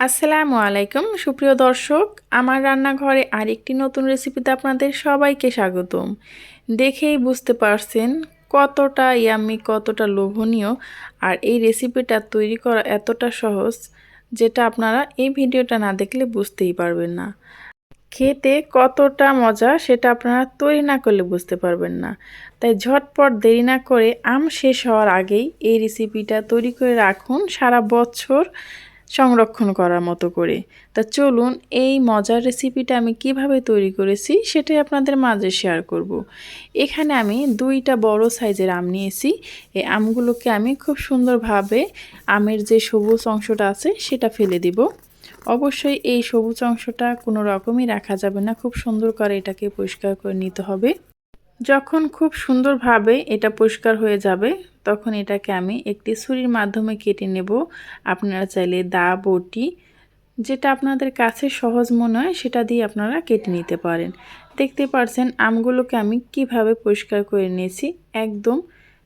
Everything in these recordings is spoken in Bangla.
আসসালামু আলাইকুম, সুপ্রিয় দর্শক। আমার রান্নাঘরে আরেকটি নতুন রেসিপিতে আপনাদের সবাইকে স্বাগতম। দেখেই বুঝতে পারছেন কতটা ইয়াম্মি, কতটা লোভনীয় আর এই রেসিপিটা তৈরি করা এতটা সহজ যেটা আপনারা এই ভিডিওটা না দেখলে বুঝতেই পারবেন না। খেতে কতটা মজা সেটা আপনারা তৈরি না করলে বুঝতে পারবেন না। তাই ঝটপট দেরি না করে আম শেষ হওয়ার আগেই এই রেসিপিটা তৈরি করে রাখুন সারা বছর। সংরক্ষণ করার মতো করে। তা চলুন এই মজার রেসিপিটা আমি কীভাবে তৈরি করেছি সেটাই আপনাদের মাঝে শেয়ার করব। এখানে আমি দুইটা বড় সাইজের আম নিয়েছি। এই আমগুলোকে আমি খুব সুন্দরভাবে আমের যে সবুজ অংশটা আছে সেটা ফেলে দিব। অবশ্যই এই সবুজ অংশটা কোনো রকমই রাখা যাবে না। খুব সুন্দর করে এটাকে পরিষ্কার করে নিতে হবে। যখন খুব সুন্দরভাবে এটা পরিষ্কার হয়ে যাবে, তখন এটাকে আমি একটি ছুরির মাধ্যমে কেটে নেব। আপনারা চাইলে দা, বটি, যেটা আপনাদের কাছে সহজ মনে হয়, সেটা দিয়ে আপনারা কেটে নিতে পারেন। দেখতে পারছেন আমগুলোকে আমি কীভাবে পরিষ্কার করে নিয়েছি। একদম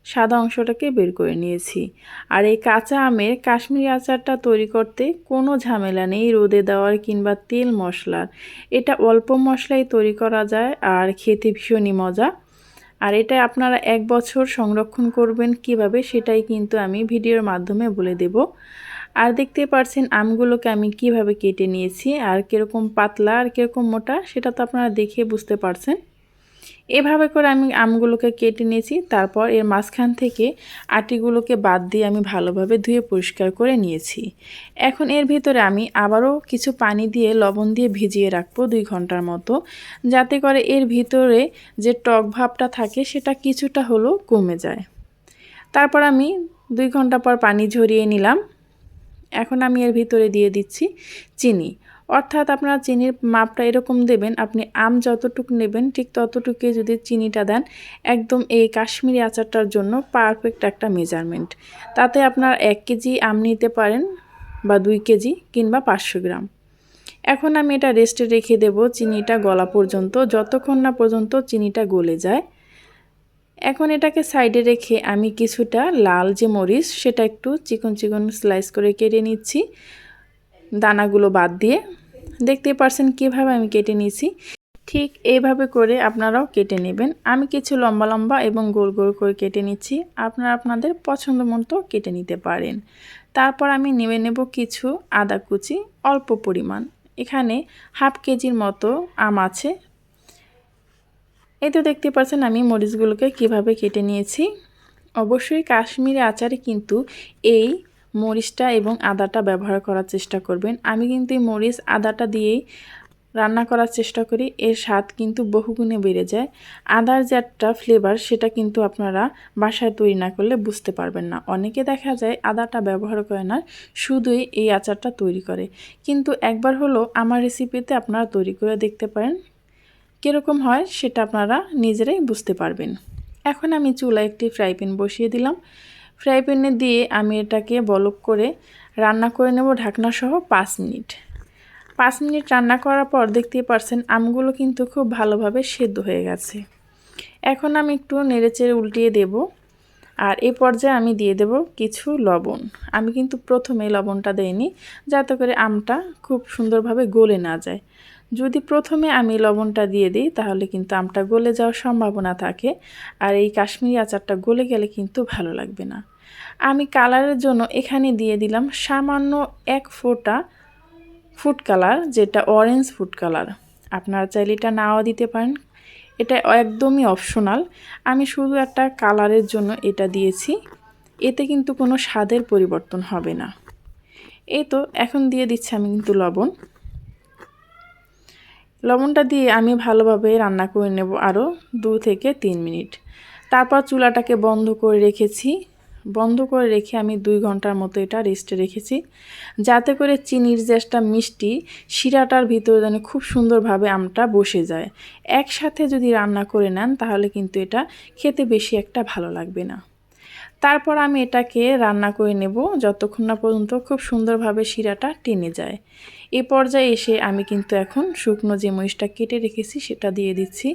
সাদা অংশটাকে বের করে নিয়েছি। আর এই কাঁচা আমের কাশ্মীরি আচারটা তৈরি করতে কোনো ঝামেলা নেই, রোদে দেওয়ার কিংবা তেল মশলার। এটা অল্প মশলাই তৈরি করা যায় আর খেতে ভীষণই মজা। আর এটা আপনারা এক বছর সংরক্ষণ করবেন কীভাবে সেটাই কিন্তু আমি ভিডিওর মাধ্যমে বলে দেব। আর দেখতে পারছেন আমগুলোকে আমি কীভাবে কেটে নিয়েছি, আর কীরকম পাতলা আর কীরকম মোটা সেটা তো আপনারা দেখে বুঝতে পারছেন। এভাবে করে আমি আমগুলোকে কেটে নিয়েছি। তারপর এর মাঝখান থেকে আটিগুলোকে বাদ দিয়ে আমি ভালোভাবে ধুয়ে পরিষ্কার করে নিয়েছি। এখন এর ভিতরে আমি আবারও কিছু পানি দিয়ে লবণ দিয়ে ভিজিয়ে রাখব দুই ঘণ্টার মতো। যাতে করে এর ভিতরে যে টক ভাবটা থাকে সেটা কিছুটা হলেও কমে যায়। তারপর আমি দুই ঘণ্টা পর পানি ঝরিয়ে নিলাম। এখন আমি এর ভিতরে দিয়ে দিচ্ছি চিনি। অর্থাৎ আপনারা চিনির মাপটা এরকম দেবেন, আপনি আম যতটুকু নেবেন, ঠিক ততটুকু যদি চিনিটা দেন, একদম এই কাশ্মীরি আচারটার জন্য পারফেক্ট একটা মেজারমেন্ট তাতে আপনার এক কেজি আম নিতে পারেন বা দুই কেজি কিংবা পাঁচশো গ্রাম। এখন আমি এটা রেস্টে রেখে দেব, চিনিটা গলা পর্যন্ত, যতক্ষণ না পর্যন্ত চিনিটা গলে যায়। এখন এটাকে সাইডে রেখে আমি কিছুটা লাল যে মরিচ, সেটা একটু চিকন চিকন স্লাইস করে কেটে নিচ্ছি। দানাগুলো বাদ দিয়ে দেখতে পারছেন কীভাবে আমি কেটে নিয়েছি। ঠিক এইভাবে করে আপনারাও কেটে নেবেন। আমি কিছু লম্বা লম্বা এবং গোল গোল করে কেটে নিচ্ছি। আপনারা আপনাদের পছন্দ মতো কেটে নিতে পারেন। তারপর আমি নেমে নেব কিছু আদা কুচি, অল্প পরিমাণ। এখানে হাফ কেজির মতো আম আছে। এই তো দেখতে পাচ্ছেন আমি মরিচগুলোকে কীভাবে কেটে নিয়েছি। অবশ্যই কাশ্মীরি আচারে কিন্তু এই মরিচটা এবং আদাটা ব্যবহার করার চেষ্টা করবেন। আমি কিন্তু এই মরিচ, আদাটা দিয়েই রান্না করার চেষ্টা করি। এর স্বাদ কিন্তু বহুগুণে বেড়ে যায়। আদার যে একটা ফ্লেভার সেটা কিন্তু আপনারা বাসায় তৈরি না করলে বুঝতে পারবেন না। অনেকে দেখা যায় আদাটা ব্যবহার করে না, শুধুই এই আচারটা তৈরি করে। কিন্তু একবার হলো আমার রেসিপিতে আপনারা তৈরি করে দেখতে পারেন। কীরকম হয় সেটা আপনারা নিজেরাই বুঝতে পারবেন। এখন আমি চুলা একটি ফ্রাই প্যান বসিয়ে দিলাম। ফ্রাই প্যানে দিয়ে আমি এটাকে বলক করে রান্না করে নেব ঢাকনা সহ পাঁচ মিনিট। পাঁচ মিনিট রান্না করার পর দেখতেই পারছেন আমগুলো কিন্তু খুব ভালোভাবে সেদ্ধ হয়ে গেছে। এখন আমি একটু নেড়েচেড়ে উল্টিয়ে দেব আর এই পর্যায়ে আমি দিয়ে দেব কিছু লবণ। আমি কিন্তু প্রথমে লবণটা দেইনি, যাতে করে আমটা খুব সুন্দরভাবে গলে না যায়। যদি প্রথমে আমি লবণটা দিয়ে দিই, তাহলে কিন্তু আমটা গলে যাওয়ার সম্ভাবনা থাকে আর এই কাশ্মীরি আচারটা গলে গেলে কিন্তু ভালো লাগবে না। আমি কালারের জন্য এখানে দিয়ে দিলাম সামান্য এক ফোঁটা ফুড কালার, যেটা অরেঞ্জ ফুড কালার। আপনারা চাইলে এটা নাও দিতে পারেন। এটা একদমই অপশনাল আমি শুধু একটা কালারের জন্য এটা দিয়েছি। এতে কিন্তু কোনো স্বাদের পরিবর্তন হবে না। এই তো, এখন দিয়ে দিচ্ছি আমি কিন্তু লবণ। লবণটা দিয়ে আমি ভালোভাবে রান্না করে নেব আরও দু থেকে তিন মিনিট। তারপর চুলাটাকে বন্ধ করে রেখেছি। বন্ধ করে রেখে আমি দুই ঘণ্টার মতো এটা রেস্টে রেখেছি। যাতে করে চিনির যে একটা মিষ্টি, শিরাটার ভিতরে যেন খুব সুন্দরভাবে আমটা বসে যায়। একসাথে যদি রান্না করে নেন, তাহলে কিন্তু এটা খেতে বেশি একটা ভালো লাগবে না। তারপর আমি এটাকে রান্না করে নেব যতক্ষণ না পর্যন্ত খুব সুন্দরভাবে শিরাটা টেনে যায়। এ পর্যায়ে এসে আমি কিন্তু এখন শুকনো যে মরিচটা কেটে রেখেছি, সেটা দিয়ে দিচ্ছি।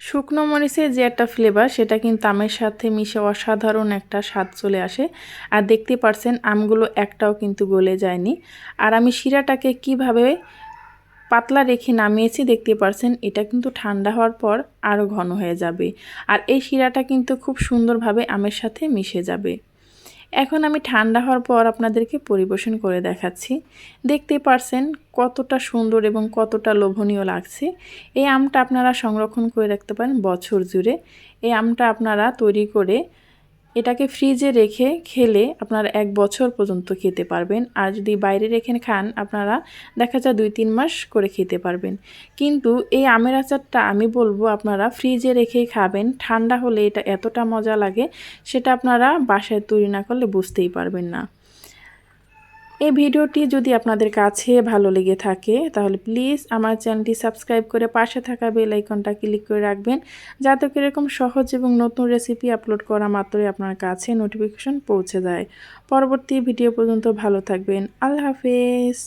শুকনো মরিচের যে একটা ফ্লেভার সেটা কিন্তু আমের সাথে মিশে অসাধারণ একটা স্বাদ চলে আসে। আর দেখতে পারছেন, আমগুলো একটাও কিন্তু গলে যায়নি। আর আমি শিরাটাকে কীভাবে পাতলা রেখে নামিয়েছি দেখতে পারছেন, এটা কিন্তু ঠান্ডা হওয়ার পর আরও ঘন হয়ে যাবে। আর এই শিরাটা কিন্তু খুব সুন্দরভাবে আমের সাথে মিশে যাবে। এখন আমি ঠান্ডা হওয়ার পর আপনাদেরকে পরিবেশন করে দেখাচ্ছি। দেখতে পারছেন কতটা সুন্দর এবং কতটা লোভনীয় লাগছে। এই আমটা আপনারা সংরক্ষণ করে রাখতে পারেন বছর জুড়ে। এই আমটা আপনারা তৈরি করে এটাকে ফ্রিজে রেখে খেলে আপনারা এক বছর পর্যন্ত খেতে পারবেন। আর যদি বাইরে রেখে খান, আপনারা দেখা যায় দুই তিন মাস করে খেতে পারবেন। কিন্তু এই আমের আচারটা আমি বলব, আপনারা ফ্রিজে রেখেই খাবেন। ঠান্ডা হলে এটা এতটা মজা লাগে, সেটা আপনারা বাসায় তৈরি না করলে বুঝতেই পারবেন না। এই ভিডিওটি যদি আপনাদের কাছে ভালো লেগে থাকে, তাহলে প্লিজ আমার চ্যানেলটি সাবস্ক্রাইব করে পাশে থাকা বেল আইকনটা ক্লিক করে রাখবেন, যাতে এরকম সহজ এবং নতুন রেসিপি আপলোড করা মাত্রই আপনার কাছে নোটিফিকেশন পৌঁছে যায়। পরবর্তী ভিডিও পর্যন্ত ভালো থাকবেন। আল্লাহ হাফেজ।